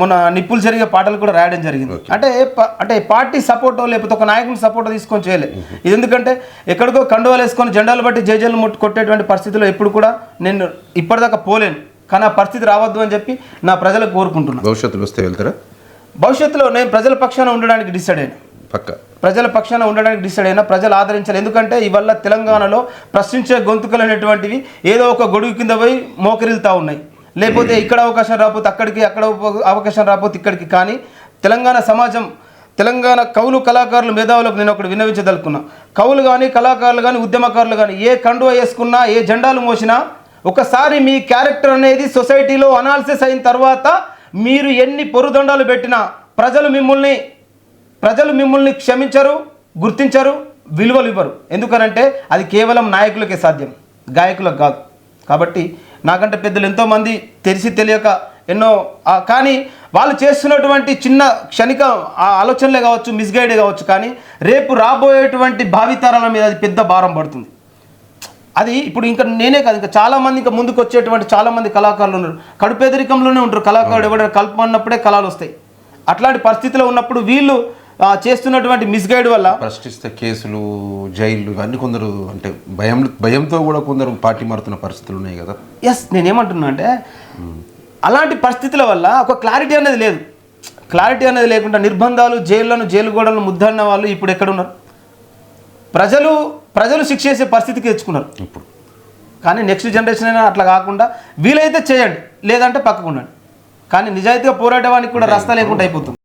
మొన్న నిప్పులు జరిగే పాటలు కూడా రాయడం జరిగింది. అంటే అంటే పార్టీ సపోర్ట్ లేకపోతే ఒక నాయకుని సపోర్ట్ తీసుకొని చేయలే. ఇది ఎందుకంటే ఎక్కడికో కండువాలు వేసుకొని జెండాలు బట్టి జేజేలు ముట్టు కొట్టేటువంటి పరిస్థితిలో ఎప్పుడు కూడా నేను ఇప్పటిదాకా పోలేను. కానీ ఆ పరిస్థితి రావద్దు అని చెప్పి నా ప్రజలకు కోరుకుంటున్నాను భవిష్యత్తులో వస్తే వెళ్తారా? భవిష్యత్తులో నేను ప్రజల పక్షాన ఉండడానికి డిసైడ్ అయ్యాను పక్క. ప్రజల పక్షాన ఉండడానికి డిసైడ్ అయినా ప్రజలు ఆదరించాలి. ఎందుకంటే ఇవల్ల తెలంగాణలో ప్రశ్నించే గొంతుకలు అనేటువంటివి ఏదో ఒక గొడుగు కింద పోయి మోకరిల్తా ఉన్నాయి. లేకపోతే ఇక్కడ అవకాశం రాకపోతే అక్కడికి అక్కడ అవకాశం రాకపోతే ఇక్కడికి. కానీ తెలంగాణ సమాజం తెలంగాణ కవులు కళాకారులు మేధావులకు నేను ఒకటి విన్నవించదలుకున్నా కవులు కానీ కళాకారులు కానీ ఉద్యమకారులు కానీ ఏ కండువ వేసుకున్నా ఏ జెండాలు మోసినా ఒకసారి మీ క్యారెక్టర్ అనేది సొసైటీలో అనాలిసిస్ అయిన తర్వాత మీరు ఎన్ని పొరుదండాలు పెట్టినా ప్రజలు మిమ్మల్ని ప్రజలు మిమ్మల్ని క్షమించరు గుర్తించరు విలువలు ఇవ్వరు. ఎందుకనంటే అది కేవలం నాయకులకే సాధ్యం గాయకులకు కాదు. కాబట్టి నాకంటే పెద్దలు ఎంతోమంది తెలిసి తెలియక ఎన్నో కానీ వాళ్ళు చేస్తున్నటువంటి చిన్న క్షణిక ఆ ఆలోచనలే కావచ్చు మిస్గైడే కావచ్చు కానీ రేపు రాబోయేటువంటి భావితరాల మీద అది పెద్ద భారం పడుతుంది. అది ఇప్పుడు ఇంకా నేనే కాదు ఇంకా చాలా మంది ఇంకా ముందుకు వచ్చేటువంటి చాలా మంది కళాకారులు ఉన్నారు. కడుపేదరికంలోనే ఉంటారు కళాకారుడు ఎవడ కల్ప అన్నప్పుడే కళలు వస్తాయి. అట్లాంటి పరిస్థితిలో ఉన్నప్పుడు వీళ్ళు చేస్తున్నటువంటి మిస్గైడ్ వల్ల? ప్రశ్నిస్తే కేసులు జైళ్ళు ఇవన్నీ కొందరు అంటే భయం భయంతో కూడా కొందరు పార్టీ మారుతున్న పరిస్థితులు ఉన్నాయి కదా. ఎస్ నేనేమంటున్నా అంటే అలాంటి పరిస్థితుల వల్ల ఒక క్లారిటీ అనేది లేదు. క్లారిటీ అనేది లేకుండా నిర్బంధాలు జైళ్ళను జైలు గోడలను ముద్దన్న వాళ్ళు ఇప్పుడు ఎక్కడున్నారు? ప్రజలు ప్రజలు శిక్ష చేసే పరిస్థితికి తెచ్చుకున్నారు. ఇప్పుడు. కానీ నెక్స్ట్ జనరేషన్ అయినా అట్లా కాకుండా వీలైతే చేయండి లేదంటే పక్కకు ఉండండి. కానీ నిజాయితీగా పోరాడేవానికి కూడా రస్తా లేకుండా అయిపోతుంది.